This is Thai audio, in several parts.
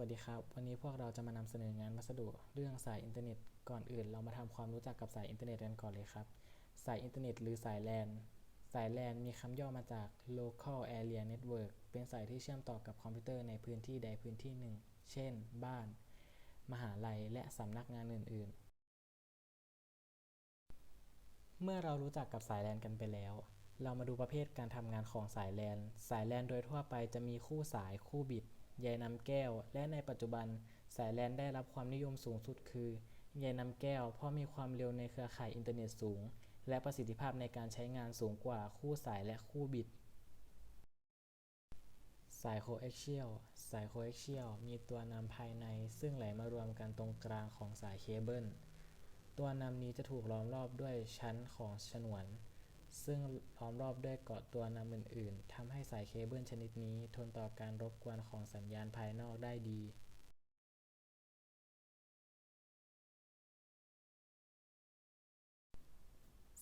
วัสดีครับ วันนี้พวกเราจะมานำเสนองานวัสดุเรื่องสายอินเทอร์เน็ต ก่อนอื่น เรามาทำความรู้จักกับสายอินเทอร์เน็ตกันก่อนเลยครับ สายอินเทอร์เน็ต หรือสาย LAN สาย LAN มีคำย่อมาจาก Local Area Network เป็นสายที่เชื่อมต่อกับคอมพิวเตอร์ในพื้นที่ใดพื้นที่หนึ่ง เช่น บ้าน มหาลัย และสำนักงานอื่น ๆ เมื่อเรารู้จักกับสาย LAN กันไปแล้ว เรามาดูประเภทการทำงานของสาย LAN สาย LAN โดยทั่วไปจะมีคู่สายคู่บิต ใยนำแก้ว และในปัจจุบัน สาย LAN ได้รับความนิยมสูงสุดคือใยนำแก้ว เพราะมีความเร็วในเครือข่ายอินเทอร์เน็ตสูง และประสิทธิภาพในการใช้งานสูงกว่าคู่สายและคู่บิตสายโคเอ็กเชียลสายโคเอ็กเชียลมีตัวนำภายในซึ่งไหลมารวมกันตรงกลางของสายเคเบิลตัวนำนี้จะถูกล้อมรอบด้วยชั้นของฉนวน ซึ่งล้อมรอบด้วยเกาะตัวนำอื่น ๆ ทำให้สายเคเบิลชนิดนี้ทนต่อการรบกวนของสัญญาณภายนอกได้ดี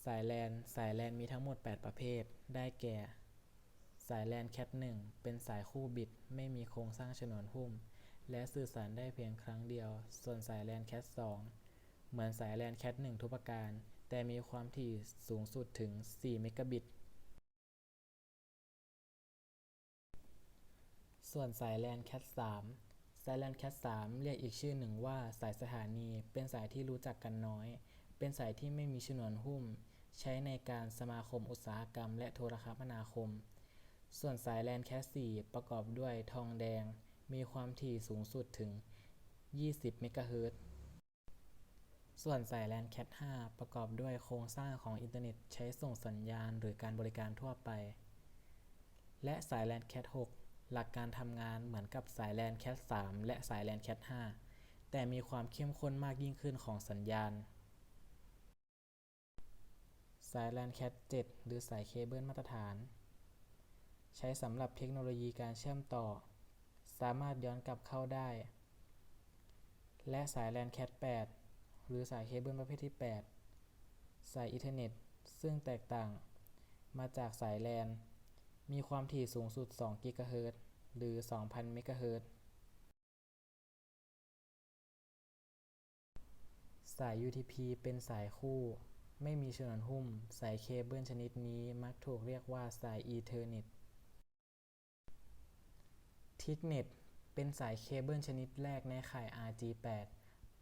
สาย LAN สาย LAN มีทั้งหมด 8 ประเภท ได้แก่ สาย LAN Cat 1เป็นสายคู่บิตไม่มีโครงสร้างฉนวนหุ้ม และสื่อสารได้เพียงครั้งเดียว ส่วนสาย LAN Cat 2เหมือนสาย LAN Cat 1ทุกประการ แต่มีความถี่สูงสุดถึง 4 เมกะบิต ส่วนสาย LAN Cat 3สาย LAN Cat 3เรียกอีกชื่อหนึ่งว่าสายสถานี เป็นสายที่รู้จักกันน้อย เป็นสายที่ไม่มีฉนวนหุ้ม ใช้ในการสมาคมอุตสาหกรรม และโทรคมนาคม ส่วนสาย LAN Cat 4ประกอบด้วยทองแดง มีความถี่สูงสุดถึง 20 เมกะเฮิรตซ์ ส่วนสาย LAN Cat 5 ประกอบด้วยโครงสร้างของอินเทอร์เน็ตใช้ส่งสัญญาณหรือการบริการทั่วไป และสาย LAN Cat 6 หลักการทำงานเหมือนกับสาย LAN Cat 3 และสาย LAN Cat 5 แต่มีความเข้มข้นมากยิ่งขึ้นของสัญญาณ สาย LAN Cat 7 หรือสายเคเบิลมาตรฐาน ใช้สำหรับเทคโนโลยีการเชื่อมต่อ สามารถย้อนกลับเข้าได้ และสาย LAN Cat 8 หรือสายเคเบิลประเภทที่ 8 สายอีเทอร์เน็ต ซึ่งแตกต่างมาจากสาย LAN มีความถี่สูงสุด 2 กิกะเฮิรตซ์หรือ 2,000 เมกะเฮิรตซ์สาย UDP เป็นสายคู่ ไม่มีฉนวนหุ้ม สายเคเบิลชนิดนี้มักถูกเรียกว่าสายอีเทอร์เน็ต Thicknet เป็นสายเคเบิลชนิดแรกในข่าย RJ8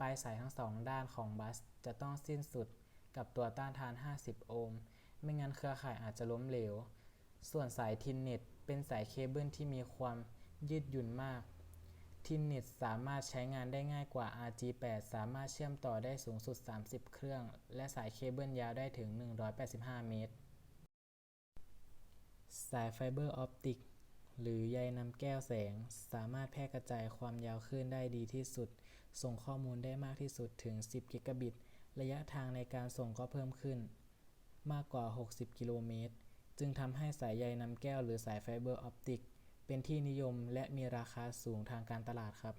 ปลายสายทั้งสองด้านของบัสจะต้องสิ้นสุดกับตัวต้านทาน 50 โอห์ม ไม่งั้นเครือข่ายอาจจะล้มเหลว ส่วนสาย Thicknet เป็นสายเคเบิลที่มีความยืดหยุ่นมาก Thicknet สามารถใช้งานได้ง่ายกว่า RJ8 สามารถเชื่อมต่อได้สูงสุด 30 เครื่อง และสายเคเบิลยาวได้ถึง 185 เมตร สายไฟเบอร์ออปติกหรือใยนำแก้วแสง สามารถแพร่กระจายความยาวคลื่นได้ดีที่สุด ส่งข้อมูลได้มากที่สุดถึง 10 กิกะบิต ระยะทางในการส่งก็เพิ่มขึ้น มากกว่า 60 กิโลเมตร จึงทำให้สายใยนำแก้วหรือสายไฟเบอร์ออปติก เป็นที่นิยมและมีราคาสูงทางการตลาดครับ